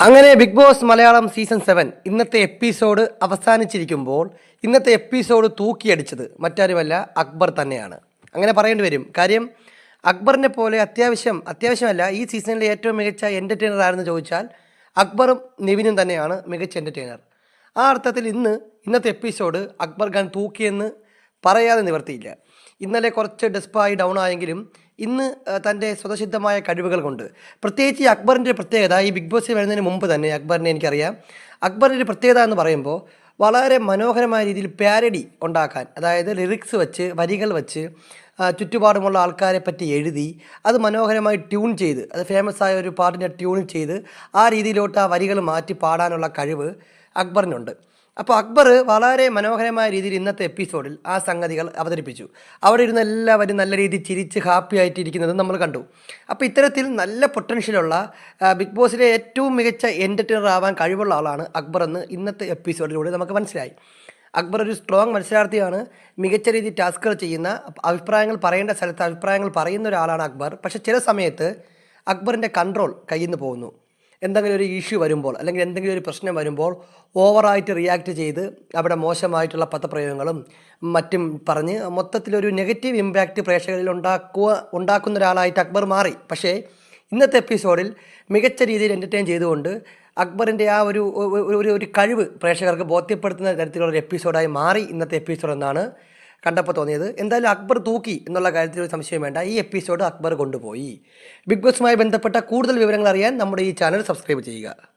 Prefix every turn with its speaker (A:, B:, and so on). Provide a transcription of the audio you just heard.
A: അങ്ങനെ Bigg Boss Malayalam season seven ഇന്നത്തെ episode അവസാനിച്ചിരിക്കുമ്പോൾ ഇന്നത്തെ എപ്പിസോഡ് തൂക്കിയടിച്ചത് മറ്റാരുമല്ല അക്ബർ തന്നെയാണ്. അങ്ങനെ പറയേണ്ടി വരും. കാര്യം അക്ബറിനെ പോലെ അത്യാവശ്യം അത്യാവശ്യമല്ല ഈ സീസണിലെ ഏറ്റവും മികച്ച എന്റർടൈനർ ആരെന്ന് ചോദിച്ചാൽ അക്ബറും നിവിനും തന്നെയാണ് മികച്ച എന്റർടൈനർ ആ അർത്ഥത്തിൽ ഇന്ന് ഇന്നത്തെ എപ്പിസോഡ് അക്ബർ ഖാൻ തൂക്കിയെന്ന് പറയാതെ നിവർത്തിയില്ല. ഇന്നലെ കുറച്ച് ഡെസ്പായി ഡൗൺ ആയെങ്കിലും ഇന്ന് തന്റെ സ്വതസിദ്ധമായ കഴിവുകൾ കൊണ്ട് പ്രത്യേകിച്ച് ഈ അക്ബറിന്റെ പ്രത്യേകത ഈ ബിഗ് ബോസിൽ വരുന്നതിന് മുമ്പ് തന്നെ അക്ബറിനെ എനിക്കറിയാം. അക്ബറിന്റെ ഒരു പ്രത്യേകത എന്ന് പറയുമ്പോൾ വളരെ മനോഹരമായ രീതിയിൽ പാരഡി ഉണ്ടാക്കാൻ അതായത് ലിറിക്സ് വെച്ച് വരികൾ വെച്ച് ചുറ്റുപാടുമുള്ള ആൾക്കാരെ പറ്റി എഴുതി അത് മനോഹരമായി ട്യൂൺ ചെയ്ത് അത് ഫേമസ് ആയ ഒരു പാട്ടിനെ ട്യൂൺ ചെയ്ത് ആ രീതിയിലോട്ട് ആ വരികൾ മാറ്റി പാടാനുള്ള കഴിവ് അക്ബറിനുണ്ട്. അപ്പോൾ അക്ബർ വളരെ മനോഹരമായ രീതിയിൽ ഇന്നത്തെ എപ്പിസോഡിൽ ആ സംഗതികൾ അവതരിപ്പിച്ചു. അവിടെ ഇരുന്ന് എല്ലാവരും നല്ല രീതിയിൽ ചിരിച്ച് ഹാപ്പി ആയിട്ടിരിക്കുന്നത് നമ്മൾ കണ്ടു. അപ്പോൾ ഇത്തരത്തിൽ നല്ല പൊട്ടൻഷ്യലുള്ള ബിഗ് ബോസിലെ ഏറ്റവും മികച്ച എന്റർടൈനർ ആവാൻ കഴിവുള്ള ആളാണ് അക്ബർ എന്ന് ഇന്നത്തെ എപ്പിസോഡിലൂടെ നമുക്ക് മനസ്സിലായി. അക്ബർ ഒരു സ്ട്രോങ് മത്സരാർത്ഥിയാണ്. മികച്ച രീതിയിൽ ടാസ്കുകൾ ചെയ്യുന്ന അഭിപ്രായങ്ങൾ പറയേണ്ട സ്ഥലത്ത് അഭിപ്രായങ്ങൾ പറയുന്ന ഒരാളാണ് അക്ബർ. പക്ഷേ ചില സമയത്ത് അക്ബറിന്റെ കൺട്രോൾ കയ്യിൽ നിന്ന് പോകുന്നു. എന്തെങ്കിലും ഒരു ഇഷ്യൂ വരുമ്പോൾ അല്ലെങ്കിൽ എന്തെങ്കിലും ഒരു പ്രശ്നം വരുമ്പോൾ ഓവറായിട്ട് റിയാക്ട് ചെയ്ത് അവിടെ മോശമായിട്ടുള്ള പദപ്രയോഗങ്ങളും മറ്റും പറഞ്ഞ് മൊത്തത്തിലൊരു നെഗറ്റീവ് ഇമ്പാക്റ്റ് പ്രേക്ഷകരിൽ ഉണ്ടാക്കുക ഉണ്ടാക്കുന്ന ഒരാളായിട്ട് അക്ബർ മാറി. പക്ഷേ ഇന്നത്തെ എപ്പിസോഡിൽ മികച്ച രീതിയിൽ എന്റർടൈൻ ചെയ്തുകൊണ്ട് അക്ബറിന്റെ ആ ഒരു ഒരു- ഒരു കഴിവ് പ്രേക്ഷകർക്ക് ബോധ്യപ്പെടുത്തുന്ന തരത്തിലുള്ള ഒരു എപ്പിസോഡായി മാറി ഇന്നത്തെ എപ്പിസോഡ് എന്നാണ് കണ്ടപ്പോൾ തോന്നിയത് എന്തായാലും അക്ബർ തൂക്കി എന്നുള്ള കാര്യത്തിൽ ഒരു സംശയം വേണ്ട. ഈ എപ്പിസോഡ് അക്ബർ കൊണ്ടുപോയി. ബിഗ് ബോസുമായി ബന്ധപ്പെട്ട കൂടുതൽ വിവരങ്ങൾ അറിയാൻ നമ്മുടെ ഈ ചാനൽ സബ്സ്ക്രൈബ് ചെയ്യുക.